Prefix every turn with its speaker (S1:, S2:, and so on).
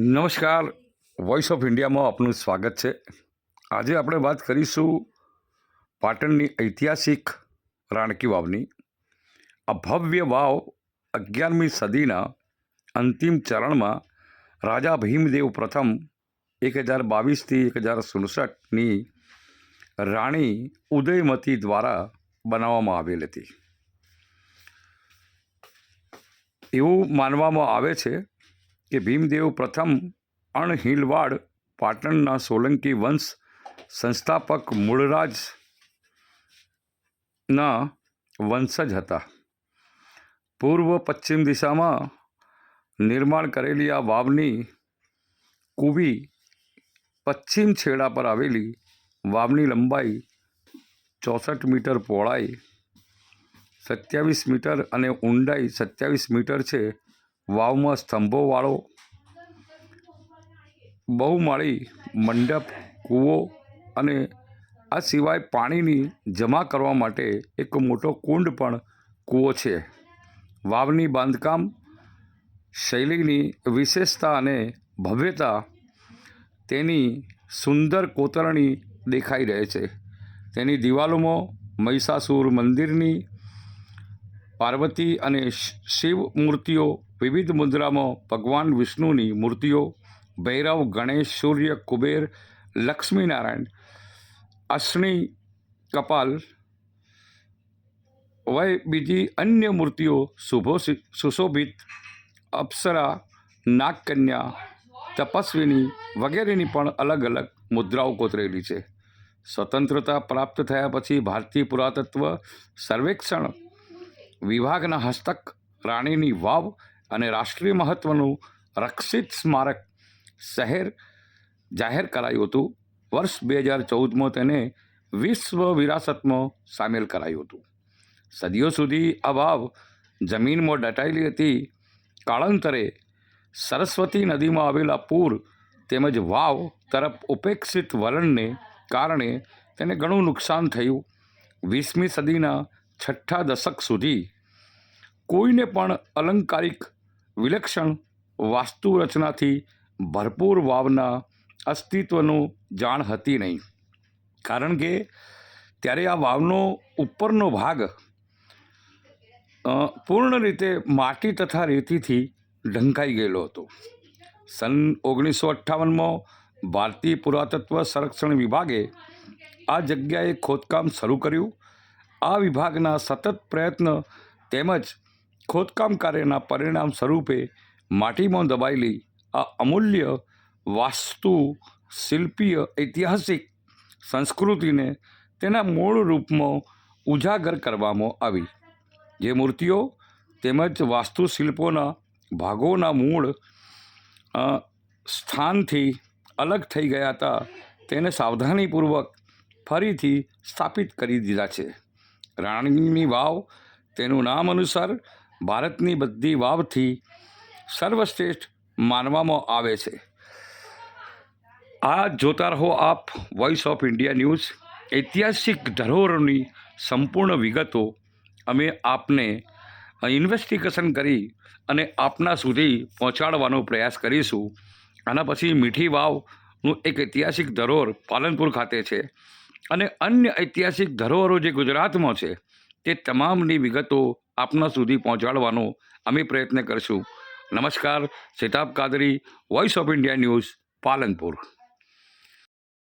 S1: નમસ્કાર. Voice of ઇન્ડિયામાં આપનું સ્વાગત છે. આજે આપણે વાત કરીશું પાટણની ઐતિહાસિક રાણકી વાવની. આ ભવ્ય વાવ અગિયારમી સદીના અંતિમ ચરણમાં રાજા ભીમદેવ પ્રથમ એક હજાર બાવીસથી એક હજાર સુડસઠની રાણી ઉદયમતી દ્વારા બનાવવામાં આવેલ હતી. એવું માનવામાં આવે છે કે ભીમદેવ પ્રથમ અણહિલવાડ પાટણના સોલંકી વંશ સંસ્થાપક મૂળરાજના વંશજ હતા. પૂર્વ પશ્ચિમ દિશામાં નિર્માણ કરેલી આ વાવની કુવી પશ્ચિમ છેડા પર આવેલી વાવની લંબાઈ ચોસઠ મીટર પહોળાઈ, સત્યાવીસ મીટર અને ઊંડાઈ સત્યાવીસ મીટર છે. વાવમાં સ્તંભોવાળો, બહુમાળી મંડપ, કૂવો અને આ સિવાય પાણીની જમા કરવા માટે એક મોટો કુંડ પણ કૂવો છે. વાવની બાંધકામ, શૈલીની વિશેષતા અને ભવ્યતા તેની સુંદર કોતરણી દેખાઈ રહે છે. તેની દિવાલોમાં મહિષાસુર મંદિરની પાર્વતી અને શિવ મૂર્તિઓ, વિવિધ મુદ્રામાં ભગવાન વિષ્ણુની મૂર્તિઓ, ભૈરવ, ગણેશ, સૂર્ય, કુબેર, લક્ષ્મીનારાયણ અશ્વિ કપાલ, વય બીજી અન્ય મૂર્તિઓ, શુભો સુશોભિત, અપ્સરા, નાગકન્યા, તપસ્વીની વગેરેની પણ અલગ અલગ મુદ્રાઓ કોતરેલી છે. સ્વતંત્રતા પ્રાપ્ત થયા પછી ભારતીય પુરાતત્વ સર્વેક્ષણ વિભાગના હસ્તક, રાણીની વાવ અને રાષ્ટ્રીય મહત્ત્વનું રક્ષિત સ્મારક શહેર જાહેર કરાયું હતું. વર્ષ બે હજાર ચૌદમાં તેને વિશ્વ વિરાસતમાં સામેલ કરાયું હતું. સદીઓ સુધી આ વાવ જમીનમાં દટાયેલી હતી. કાળાંતરે સરસ્વતી નદીમાં આવેલા પૂર તેમજ વાવ તરફ ઉપેક્ષિત વલણને કારણે તેને ઘણું નુકસાન થયું. વીસમી સદીના છઠ્ઠા દશક સુધી કોઈને પણ અલંકારિક વિલક્ષણ વાસ્તુરચનાથી ભરપૂર વાવના અસ્તિત્વનું જાણ હતી નહીં. કારણ કે ત્યારે આ વાવનો ઉપરનો ભાગ પૂર્ણ રીતે માટી તથા રેતીથી ઢંકાઈ ગયેલો હતો. સન ઓગણીસો અઠ્ઠાવનમાં ભારતીય પુરાતત્વ સંરક્ષણ વિભાગે આ જગ્યાએ ખોદકામ શરૂ કર્યું. આ વિભાગના સતત પ્રયત્ન તેમજ ખોદકામ કાર્યના પરિણામ સ્વરૂપે માટીમાં દબાયેલી આ અમૂલ્ય વાસ્તુ શિલ્પીય ઐતિહાસિક સંસ્કૃતિને તેના મૂળ રૂપમાં ઉજાગર કરવામાં આવી. જે મૂર્તિઓ તેમજ વાસ્તુશિલ્પોના ભાગોના મૂળ સ્થાનથી અલગ થઈ ગયા હતા, તેને સાવધાનીપૂર્વક ફરીથી સ્થાપિત કરી દીધા છે. રાણીની વાવ તેનું નામ અનુસાર ભારતની બધી વાવથી સર્વશ્રેષ્ઠ માનવામાં આવે છે. આ જોતા રહો આપ વોઇસ ઓફ ઇન્ડિયા ન્યૂઝ ઐતિહાસિક ધરોહરોની સંપૂર્ણ વિગતો અમે આપને ઇન્વેસ્ટિગેશન કરી અને આપના સુધી પહોંચાડવાનો પ્રયાસ કરીશું. આના પછી મીઠી વાવનું એક ઐતિહાસિક ધરોહર પાલનપુર ખાતે છે. અને અન્ય ઐતિહાસિક ધરોહરો જે ગુજરાતમાં છે, તે તમામની વિગતો આપના સુધી પહોંચાડવાનો અમે પ્રયત્ન કરશું. નમસ્કાર Shetab Kadri voice of India news Palanpur.